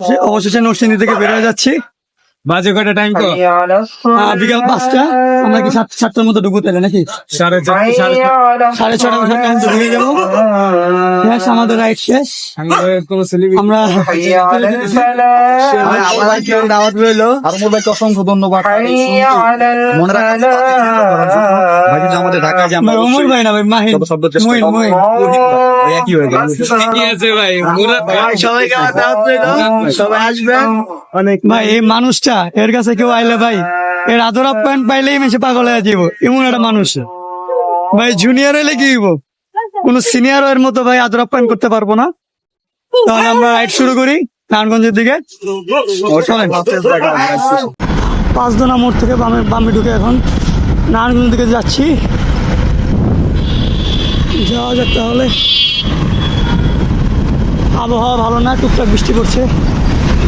সে- অবশেষে নরসিংদী থেকে বের হয়ে যাচ্ছি। বাজে কটা টাইম তো বিকাল পাঁচটা। আমরা কি সাত সাতটার মতো ঢুকবো তাহলে নাকি? সাড়ে চারটে সাড়ে সাড়ে ছটা সাতটার মতো ঢুকে যাব। শেষ আমাদের রাইড শেষ। আমরা দাওয়াত রইল। আর মোর ভাইকে অসংখ্য ধন্যবাদ। মনে রাখার জন্য, ভাই কিন্তু আমাদের ঢাকায় যে আমরা ওমর ভাই না ভাই মাহিন। শব্দ চেষ্টা মহিন করব, মহিন। ওই একই হয়ে গেল। কি আছে ভাই সবাইকে দাওয়াত রইল সবাই আসবেন। অনেক ভাই এই মানুষটা এর কাছে কেউ আইলে ভাই। এর আদর আপ্যায়ন পাইলেই মেসে পাগল হয়ে যাব এমন একটা মানুষ। ভাই জুনিয়র হইলে কি হইব? কোন সিনিয়র এর মতো ভাই আদর আপ্যায়ন করতে পারব না? তাহলে আমরা রাইড শুরু করি নারায়ণগঞ্জের দিকে। পাঁচদোনা মোড় থেকে বামে বামে ঢুকে এখন নারায়ণগঞ্জের দিকে যাচ্ছি। যাওয়া যাক তাহলে। আবহাওয়া ভালো না টুকটাক বৃষ্টি পড়ছে।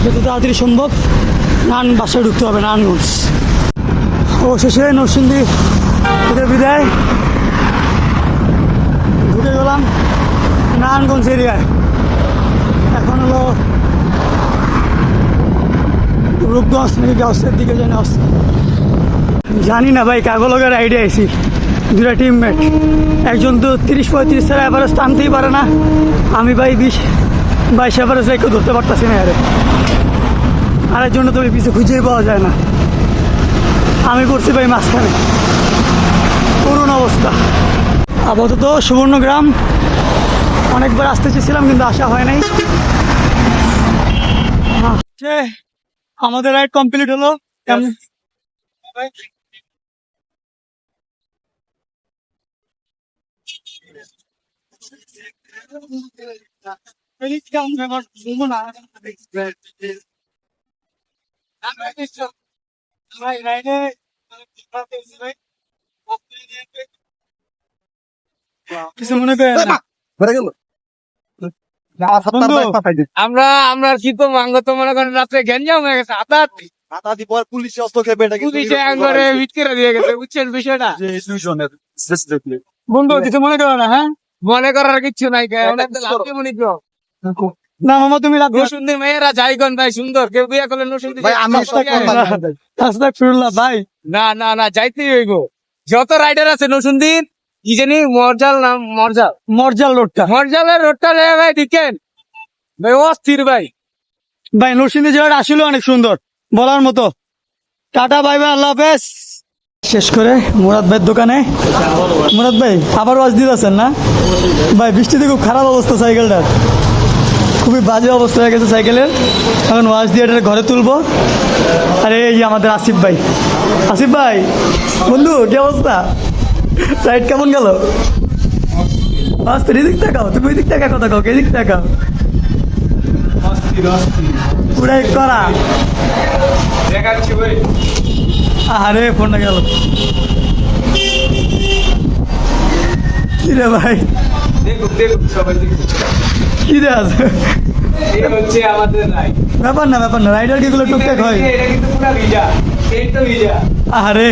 যত তাড়াতাড়ি সম্ভব নান বাসায় ঢুকতে হবে নারায়ণগঞ্জ। অবশেষে নরসিংদী থেকে বিদায়। ঢুকে গেলাম নারায়ণগঞ্জ এরিয়ায়। এখন হলো রূপগঞ্জ নাকি গাছের দিকে যেন আসছে। জানি না ভাই কাগলগের আইডিয়া আইসি দুটা টিমমেট একজন তো তিরিশ পঁয়ত্রিশ ছাড়া এভারেজ টানতেই পারে না। আমি ভাই বিশ, বাইশ এভারেজ কেউ ধরতে পারতাছি না আরে আরেক জন্য তো পিছিয়ে খুঁজেই পাওয়া যায় না। আমি করছি ভাই মাঝখানে। করুণ অবস্থা। আপাতত সুবর্ণগ্রাম অনেকবার আসতে চেয়েছিলাম কিন্তু আসা হয় নাই। আচ্ছা, আমাদের রাইড কমপ্লিট হলো। কিছু মনে করে না। বেড়ে গেল। বন্ধু। আমরা আমরা কি তো মাঙ্গ তো মনে করেন রাত্রে হয়ে গেছে পুলিশে এটা পুলিশে একবারে দিয়ে গেছে বুঝছেন বিষয়টা? বন্ধু কিছু মনে করো না হ্যাঁ? মনে করার নাই কিছু মনে করো। না মামা তুমি নসুন্দি মেয়েরা যাইগন ভাই সুন্দর। কেউ বিয়ে করলে নসুন্দি ভাই আমি রাস্তা ফিরলা ভাই। না না না যাইতেই হইব। যত রাইডার আছে নসুন্দির কি জানি মরজাল নাম মরজাল? মর্জাল রোডটা মরজালের রোডটা রে ভাই দেখেন। ভাই অস্থির ভাই। ভাই নরসিংদী জেলাটা আসলে অনেক সুন্দর বলার মতো। টাটা বাই বাই আল্লাহ হাফেজ। শেষ করে মুরাদ ভাইয়ের দোকানে। মুরাদ ভাই আবার ওয়াজ দিতেছেন না? ভাই বৃষ্টিতে খুব খারাপ অবস্থা সাইকেলটার। খুবই বাজে অবস্থা হয়ে গেছে সাইকেলের। এখন ওয়াজ দিয়ে এটা ঘরে তুলবো। আরে এই আমাদের আসিফ ভাই। আসিফ ভাই, বন্ধু, কি অবস্থা? সাইড কেমন গেল? আস্তে এদিক তাকাও, তুমি এদিক টাকা কথা কাও, এদিক তাকাও। পুরাই করা। আরে ফোনটা গেল। কি রে ভাই? দেখুন দেখুন সবাই দেখুন কি রে আছে ব্যাপার না ব্যাপার না রাইডারগুলো টুকটাক হয়? এটা কিন্তু পুরা ভিজা এই তো ভিজা। আরে